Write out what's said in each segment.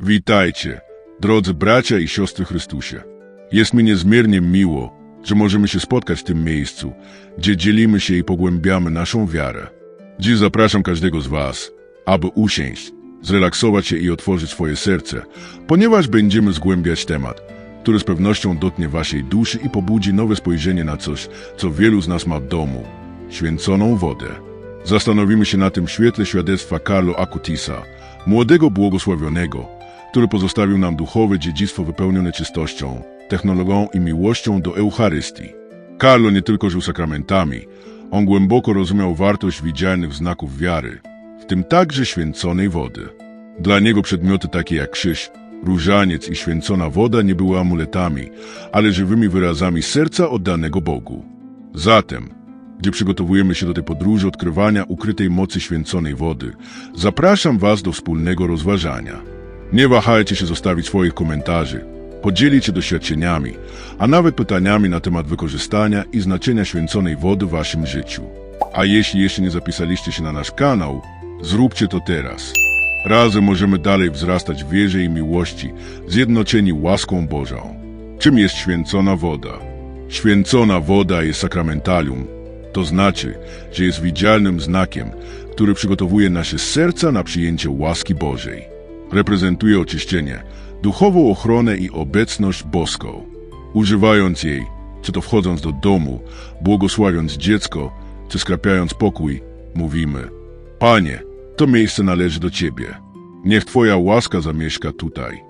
Witajcie, drodzy bracia i siostry Chrystusie. Jest mi niezmiernie miło, że możemy się spotkać w tym miejscu, gdzie dzielimy się i pogłębiamy naszą wiarę. Dziś zapraszam każdego z Was, aby usiąść, zrelaksować się i otworzyć swoje serce, ponieważ będziemy zgłębiać temat, który z pewnością dotknie Waszej duszy i pobudzi nowe spojrzenie na coś, co wielu z nas ma w domu święconą wodę. Zastanowimy się na tym świetle świadectwa Carlo Acutisa, młodego błogosławionego, który pozostawił nam duchowe dziedzictwo wypełnione czystością, technologią i miłością do Eucharystii. Carlo nie tylko żył sakramentami, on głęboko rozumiał wartość widzialnych znaków wiary, w tym także święconej wody. Dla niego przedmioty takie jak krzyż, różaniec i święcona woda nie były amuletami, ale żywymi wyrazami serca oddanego Bogu. Zatem, gdzie przygotowujemy się do tej podróży odkrywania ukrytej mocy święconej wody, zapraszam Was do wspólnego rozważania. Nie wahajcie się zostawić swoich komentarzy, podzielić się doświadczeniami, a nawet pytaniami na temat wykorzystania i znaczenia święconej wody w Waszym życiu. A jeśli jeszcze nie zapisaliście się na nasz kanał, zróbcie to teraz. Razem możemy dalej wzrastać w wierze i miłości, zjednoczeni łaską Bożą. Czym jest święcona woda? Święcona woda jest sakramentalium, to znaczy, że jest widzialnym znakiem, który przygotowuje nasze serca na przyjęcie łaski Bożej. Reprezentuje oczyszczenie, duchową ochronę i obecność boską. Używając jej, czy to wchodząc do domu, błogosławiąc dziecko, czy skrapiając pokój, mówimy Panie, to miejsce należy do Ciebie. Niech Twoja łaska zamieszka tutaj.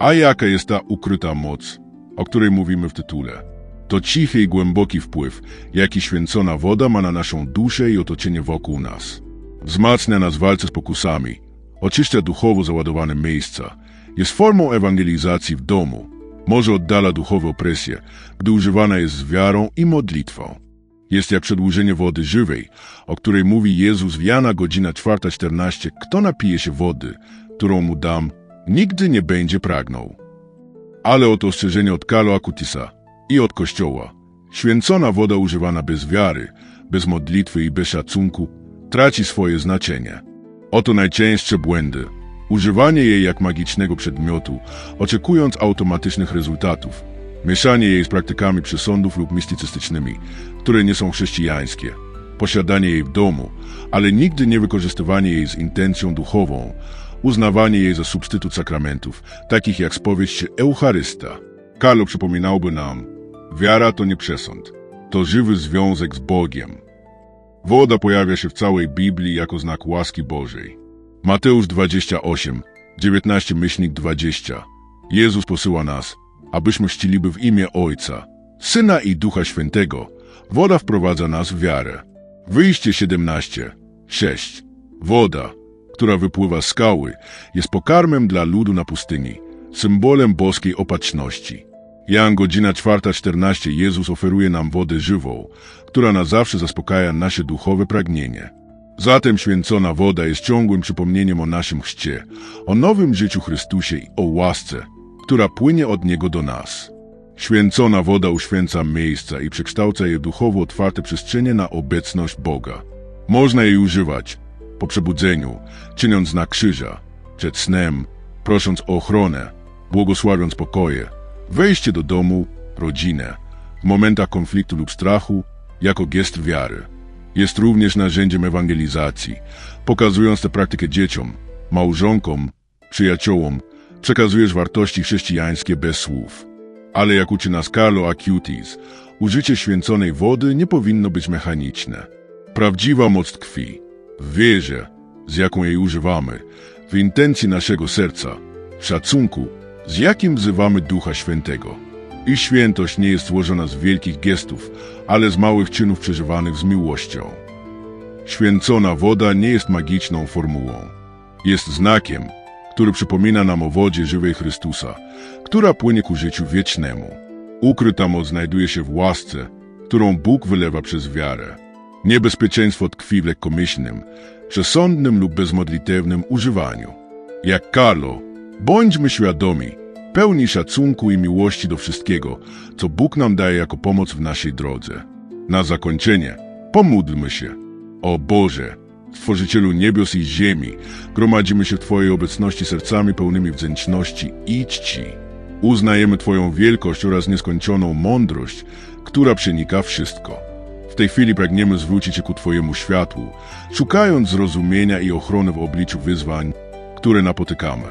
A jaka jest ta ukryta moc, o której mówimy w tytule? To cichy i głęboki wpływ, jaki święcona woda ma na naszą duszę i otoczenie wokół nas. Wzmacnia nas w walce z pokusami, oczyszcza duchowo załadowane miejsca, jest formą ewangelizacji w domu, może oddala duchowe opresje, gdy używana jest z wiarą i modlitwą. Jest jak przedłużenie wody żywej, o której mówi Jezus w Jana godzina 4.14 Kto napije się wody, którą mu dam, nigdy nie będzie pragnął. Ale oto ostrzeżenie od Carlo Acutisa i od Kościoła. Święcona woda używana bez wiary, bez modlitwy i bez szacunku traci swoje znaczenie. Oto najczęstsze błędy. Używanie jej jak magicznego przedmiotu, oczekując automatycznych rezultatów. Mieszanie jej z praktykami przesądów lub mistycystycznymi, które nie są chrześcijańskie. Posiadanie jej w domu, ale nigdy nie wykorzystywanie jej z intencją duchową. Uznawanie jej za substytut sakramentów, takich jak spowiedź czy Eucharysta. Carlo przypominałby nam, wiara to nie przesąd, to żywy związek z Bogiem. Woda pojawia się w całej Biblii jako znak łaski Bożej. Mateusz 28, 19 myślnik 20. Jezus posyła nas, abyśmy czciliby w imię Ojca, Syna i Ducha Świętego. Woda wprowadza nas w wiarę. Wyjście 17, 6. Woda, która wypływa z skały, jest pokarmem dla ludu na pustyni, symbolem boskiej opatrzności. Jan godzina 4.14 Jezus oferuje nam wodę żywą, która na zawsze zaspokaja nasze duchowe pragnienie. Zatem święcona woda jest ciągłym przypomnieniem o naszym chrzcie, o nowym życiu Chrystusie i o łasce, która płynie od Niego do nas. Święcona woda uświęca miejsca i przekształca je duchowo otwarte przestrzenie na obecność Boga. Można jej używać po przebudzeniu, czyniąc znak krzyża, przed snem, prosząc o ochronę, błogosławiąc pokoje, wejście do domu, rodzinę, w momentach konfliktu lub strachu, jako gest wiary. Jest również narzędziem ewangelizacji, pokazując tę praktykę dzieciom, małżonkom, przyjaciołom, przekazujesz wartości chrześcijańskie bez słów. Ale jak uczy nas Carlo Acutis, użycie święconej wody nie powinno być mechaniczne. Prawdziwa moc tkwi w wierze, z jaką jej używamy, w intencji naszego serca, w szacunku, z jakim wzywamy Ducha Świętego. I świętość nie jest złożona z wielkich gestów, ale z małych czynów przeżywanych z miłością. Święcona woda nie jest magiczną formułą. Jest znakiem, który przypomina nam o wodzie żywej Chrystusa, która płynie ku życiu wiecznemu. Ukryta moc znajduje się w łasce, którą Bóg wylewa przez wiarę. Niebezpieczeństwo tkwi w lekkomyślnym, przesądnym lub bezmodlitewnym używaniu. Jak Carlo, bądźmy świadomi, pełni szacunku i miłości do wszystkiego, co Bóg nam daje jako pomoc w naszej drodze. Na zakończenie, pomódlmy się. O Boże, Stworzycielu niebios i ziemi, gromadzimy się w Twojej obecności sercami pełnymi wdzięczności i czci. Uznajemy Twoją wielkość oraz nieskończoną mądrość, która przenika wszystko. W tej chwili pragniemy zwrócić się ku Twojemu światłu, szukając zrozumienia i ochrony w obliczu wyzwań, które napotykamy.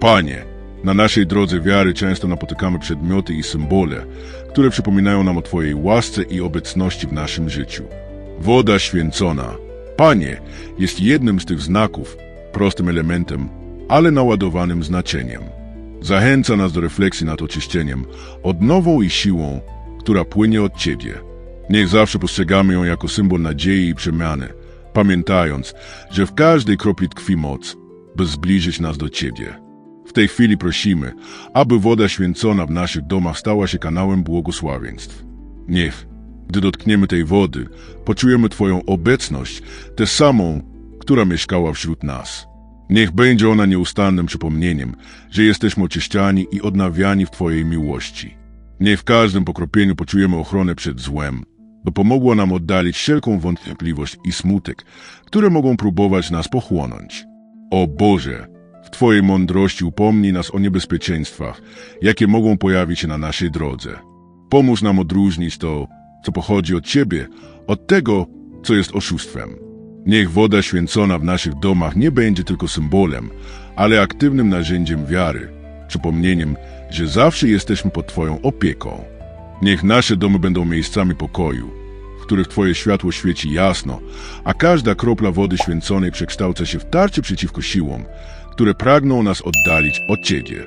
Panie, na naszej drodze wiary często napotykamy przedmioty i symbole, które przypominają nam o Twojej łasce i obecności w naszym życiu. Woda święcona, Panie, jest jednym z tych znaków, prostym elementem, ale naładowanym znaczeniem. Zachęca nas do refleksji nad oczyszczeniem, odnową i siłą, która płynie od Ciebie. Niech zawsze postrzegamy ją jako symbol nadziei i przemiany, pamiętając, że w każdej kropli tkwi moc, by zbliżyć nas do Ciebie. W tej chwili prosimy, aby woda święcona w naszych domach stała się kanałem błogosławieństw. Niech, gdy dotkniemy tej wody, poczujemy Twoją obecność, tę samą, która mieszkała wśród nas. Niech będzie ona nieustannym przypomnieniem, że jesteśmy oczyszczani i odnawiani w Twojej miłości. Niech w każdym pokropieniu poczujemy ochronę przed złem, by pomogło nam oddalić wszelką wątpliwość i smutek, które mogą próbować nas pochłonąć. O Boże, w Twojej mądrości upomnij nas o niebezpieczeństwach, jakie mogą pojawić się na naszej drodze. Pomóż nam odróżnić to, co pochodzi od Ciebie, od tego, co jest oszustwem. Niech woda święcona w naszych domach nie będzie tylko symbolem, ale aktywnym narzędziem wiary, przypomnieniem, że zawsze jesteśmy pod Twoją opieką. Niech nasze domy będą miejscami pokoju, w których Twoje światło świeci jasno, a każda kropla wody święconej przekształca się w tarczę przeciwko siłom, które pragną nas oddalić od Ciebie.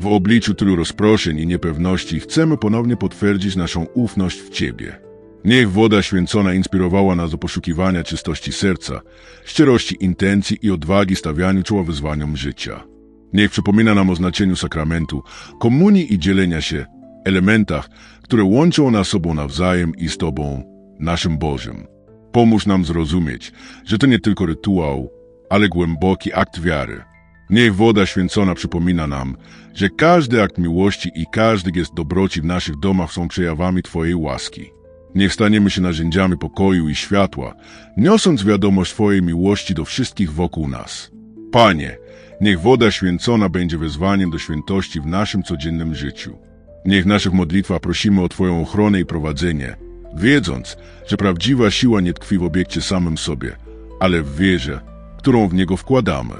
W obliczu tylu rozproszeń i niepewności chcemy ponownie potwierdzić naszą ufność w Ciebie. Niech woda święcona inspirowała nas do poszukiwania czystości serca, szczerości intencji i odwagi stawianiu czoła wyzwaniom życia. Niech przypomina nam o znaczeniu sakramentu, komunii i dzielenia się, elementach, które łączą nas sobą nawzajem i z Tobą, naszym Bożym. Pomóż nam zrozumieć, że to nie tylko rytuał, ale głęboki akt wiary. Niech woda święcona przypomina nam, że każdy akt miłości i każdy gest dobroci w naszych domach są przejawami Twojej łaski. Niech staniemy się narzędziami pokoju i światła, niosąc wiadomość Twojej miłości do wszystkich wokół nas. Panie, niech woda święcona będzie wezwaniem do świętości w naszym codziennym życiu. Niech w naszych modlitwach prosimy o Twoją ochronę i prowadzenie, wiedząc, że prawdziwa siła nie tkwi w obiekcie samym sobie, ale w wierze, którą w niego wkładamy.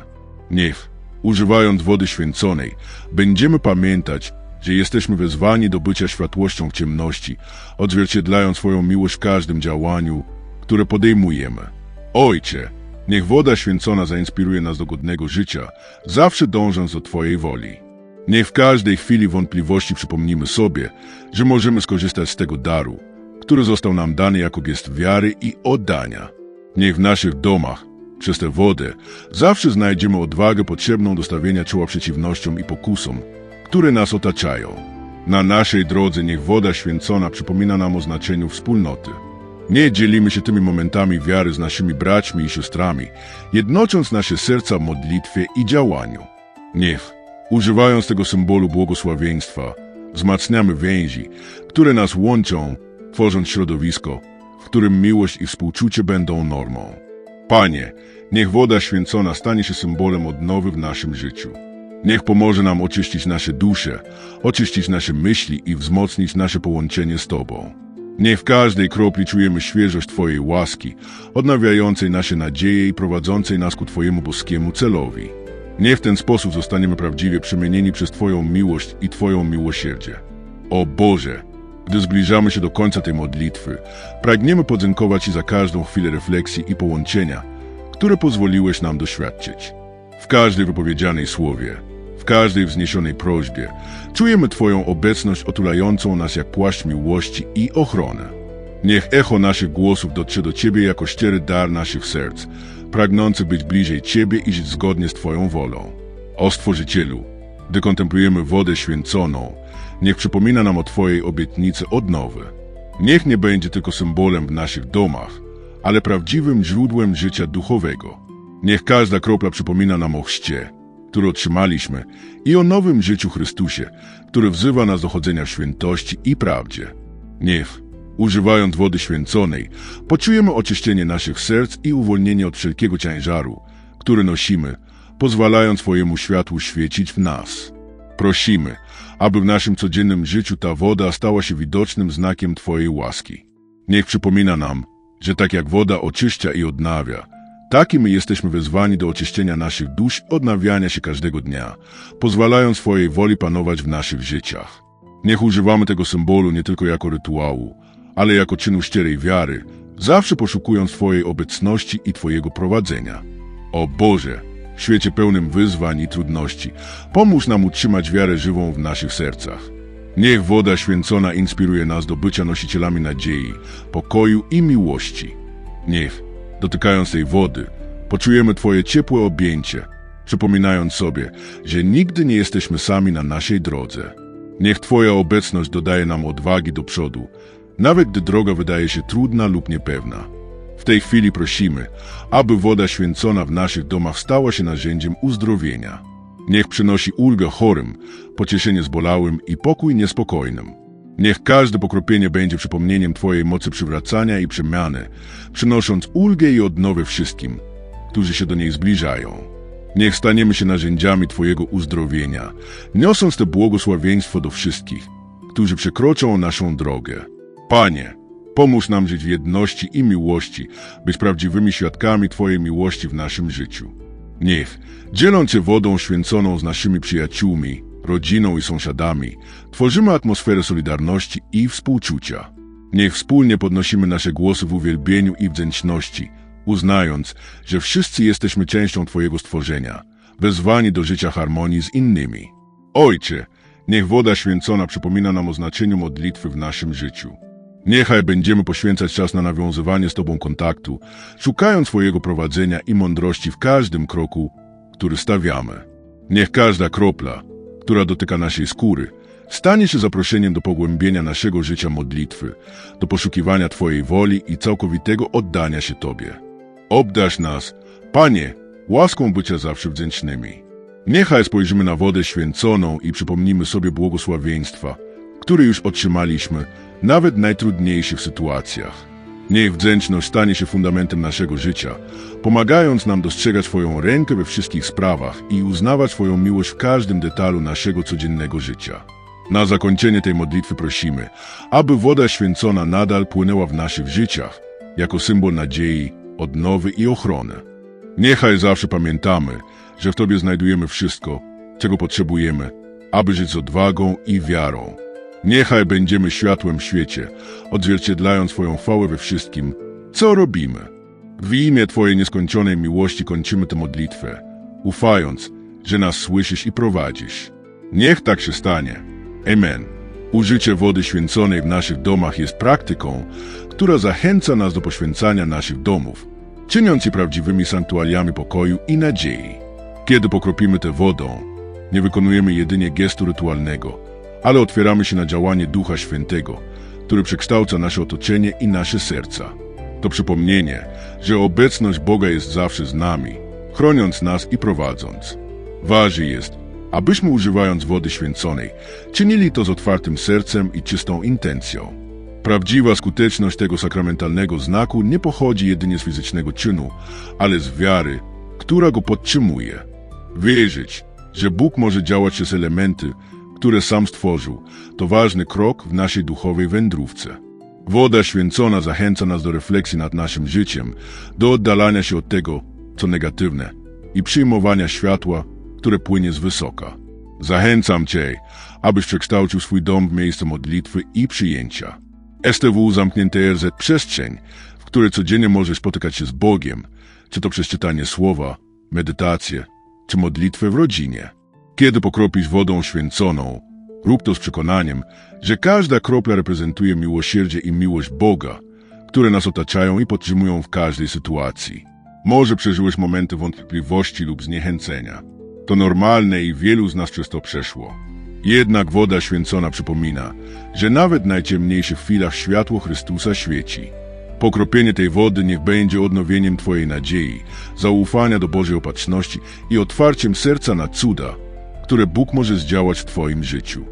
Niech, używając wody święconej, będziemy pamiętać, że jesteśmy wezwani do bycia światłością w ciemności, odzwierciedlając swoją miłość w każdym działaniu, które podejmujemy. Ojcze, niech woda święcona zainspiruje nas do godnego życia, zawsze dążąc do Twojej woli. Niech w każdej chwili wątpliwości przypomnimy sobie, że możemy skorzystać z tego daru, który został nam dany jako gest wiary i oddania. Niech w naszych domach, przez tę wodę, zawsze znajdziemy odwagę potrzebną do stawienia czoła przeciwnościom i pokusom, które nas otaczają. Na naszej drodze niech woda święcona przypomina nam o znaczeniu wspólnoty. Nie dzielimy się tymi momentami wiary z naszymi braćmi i siostrami, jednocząc nasze serca w modlitwie i działaniu. Niech, używając tego symbolu błogosławieństwa, wzmacniamy więzi, które nas łączą, tworząc środowisko, w którym miłość i współczucie będą normą. Panie, niech woda święcona stanie się symbolem odnowy w naszym życiu. Niech pomoże nam oczyścić nasze dusze, oczyścić nasze myśli i wzmocnić nasze połączenie z Tobą. Niech w każdej kropli czujemy świeżość Twojej łaski, odnawiającej nasze nadzieje i prowadzącej nas ku Twojemu boskiemu celowi. Niech w ten sposób zostaniemy prawdziwie przemienieni przez Twoją miłość i Twoją miłosierdzie. O Boże, gdy zbliżamy się do końca tej modlitwy, pragniemy podziękować Ci za każdą chwilę refleksji i połączenia, które pozwoliłeś nam doświadczyć. W każdej wypowiedzianej słowie, w każdej wzniesionej prośbie czujemy Twoją obecność otulającą nas jak płaszcz miłości i ochronę. Niech echo naszych głosów dotrze do Ciebie jako szczery dar naszych serc, pragnący być bliżej Ciebie i żyć zgodnie z Twoją wolą. O Stworzycielu, gdy kontemplujemy wodę święconą, niech przypomina nam o Twojej obietnicy odnowy. Niech nie będzie tylko symbolem w naszych domach, ale prawdziwym źródłem życia duchowego. Niech każda kropla przypomina nam o chrzcie, który otrzymaliśmy i o nowym życiu Chrystusie, który wzywa nas do chodzenia w świętości i prawdzie. Niech, Używając wody święconej, poczujemy oczyszczenie naszych serc i uwolnienie od wszelkiego ciężaru, który nosimy, pozwalając Twojemu światłu świecić w nas. Prosimy, aby w naszym codziennym życiu ta woda stała się widocznym znakiem Twojej łaski. Niech przypomina nam, że tak jak woda oczyszcza i odnawia, tak i my jesteśmy wezwani do oczyszczenia naszych dusz odnawiania się każdego dnia, pozwalając Twojej woli panować w naszych życiach. Niech używamy tego symbolu nie tylko jako rytuału, ale jako czynu szczerej wiary, zawsze poszukując Twojej obecności i Twojego prowadzenia. O Boże, w świecie pełnym wyzwań i trudności, pomóż nam utrzymać wiarę żywą w naszych sercach. Niech woda święcona inspiruje nas do bycia nosicielami nadziei, pokoju i miłości. Niech, dotykając tej wody, poczujemy Twoje ciepłe objęcie, przypominając sobie, że nigdy nie jesteśmy sami na naszej drodze. Niech Twoja obecność dodaje nam odwagi do przodu, nawet gdy droga wydaje się trudna lub niepewna. W tej chwili prosimy, aby woda święcona w naszych domach stała się narzędziem uzdrowienia. Niech przynosi ulgę chorym, pocieszenie zbolałym i pokój niespokojnym. Niech każde pokropienie będzie przypomnieniem Twojej mocy przywracania i przemiany, przynosząc ulgę i odnowę wszystkim, którzy się do niej zbliżają. Niech staniemy się narzędziami Twojego uzdrowienia, niosąc to błogosławieństwo do wszystkich, którzy przekroczą naszą drogę. Panie, pomóż nam żyć w jedności i miłości, być prawdziwymi świadkami Twojej miłości w naszym życiu. Niech, dzieląc się wodą święconą z naszymi przyjaciółmi, rodziną i sąsiadami, tworzymy atmosferę solidarności i współczucia. Niech wspólnie podnosimy nasze głosy w uwielbieniu i wdzięczności, uznając, że wszyscy jesteśmy częścią Twojego stworzenia, wezwani do życia harmonii z innymi. Ojcze, niech woda święcona przypomina nam o znaczeniu modlitwy w naszym życiu. Niechaj będziemy poświęcać czas na nawiązywanie z Tobą kontaktu, szukając Twojego prowadzenia i mądrości w każdym kroku, który stawiamy. Niech każda kropla, która dotyka naszej skóry, stanie się zaproszeniem do pogłębienia naszego życia modlitwy, do poszukiwania Twojej woli i całkowitego oddania się Tobie. Obdasz nas, Panie, łaską bycia zawsze wdzięcznymi. Niechaj spojrzymy na wodę święconą i przypomnimy sobie błogosławieństwa, które już otrzymaliśmy, nawet najtrudniejszych sytuacjach. Niech wdzięczność stanie się fundamentem naszego życia, pomagając nam dostrzegać Twoją rękę we wszystkich sprawach i uznawać Twoją miłość w każdym detalu naszego codziennego życia. Na zakończenie tej modlitwy prosimy, aby woda święcona nadal płynęła w naszych życiach, jako symbol nadziei, odnowy i ochrony. Niechaj zawsze pamiętamy, że w Tobie znajdujemy wszystko, czego potrzebujemy, aby żyć z odwagą i wiarą. Niechaj będziemy światłem w świecie, odzwierciedlając Twoją chwałę we wszystkim, co robimy. W imię Twojej nieskończonej miłości kończymy tę modlitwę, ufając, że nas słyszysz i prowadzisz. Niech tak się stanie. Amen. Użycie wody święconej w naszych domach jest praktyką, która zachęca nas do poświęcania naszych domów, czyniąc je prawdziwymi sanktuariami pokoju i nadziei. Kiedy pokropimy tę wodą, nie wykonujemy jedynie gestu rytualnego, ale otwieramy się na działanie Ducha Świętego, który przekształca nasze otoczenie i nasze serca. To przypomnienie, że obecność Boga jest zawsze z nami, chroniąc nas i prowadząc. Ważne jest, abyśmy używając wody święconej, czynili to z otwartym sercem i czystą intencją. Prawdziwa skuteczność tego sakramentalnego znaku nie pochodzi jedynie z fizycznego czynu, ale z wiary, która go podtrzymuje. Wierzyć, że Bóg może działać przez elementy, które sam stworzył, to ważny krok w naszej duchowej wędrówce. Woda święcona zachęca nas do refleksji nad naszym życiem, do oddalania się od tego, co negatywne i przyjmowania światła, które płynie z wysoka. Zachęcam Cię, abyś przekształcił swój dom w miejsce modlitwy i przyjęcia. STW Zamknięte RZ przestrzeń, w której codziennie możesz spotykać się z Bogiem, czy to przez czytanie słowa, medytację, czy modlitwę w rodzinie. Kiedy pokropisz wodą święconą, rób to z przekonaniem, że każda kropla reprezentuje miłosierdzie i miłość Boga, które nas otaczają i podtrzymują w każdej sytuacji. Może przeżyłeś momenty wątpliwości lub zniechęcenia. To normalne i wielu z nas przez to przeszło. Jednak woda święcona przypomina, że nawet w najciemniejszych chwilach światło Chrystusa świeci. Pokropienie tej wody niech będzie odnowieniem Twojej nadziei, zaufania do Bożej opatrzności i otwarciem serca na cuda, które Bóg może zdziałać w Twoim życiu.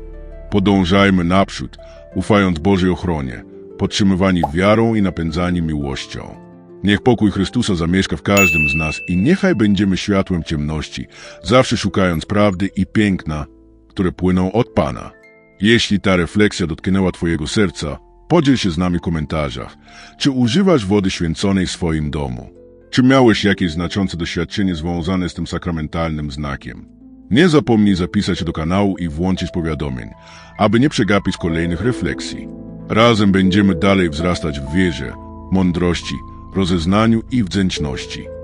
Podążajmy naprzód, ufając Bożej ochronie, podtrzymywani wiarą i napędzani miłością. Niech pokój Chrystusa zamieszka w każdym z nas i niechaj będziemy światłem ciemności, zawsze szukając prawdy i piękna, które płyną od Pana. Jeśli ta refleksja dotknęła Twojego serca, podziel się z nami w komentarzach. Czy używasz wody święconej w swoim domu? Czy miałeś jakieś znaczące doświadczenie związane z tym sakramentalnym znakiem? Nie zapomnij zapisać do kanału i włączyć powiadomień, aby nie przegapić kolejnych refleksji. Razem będziemy dalej wzrastać w wierze, mądrości, rozeznaniu i wdzięczności.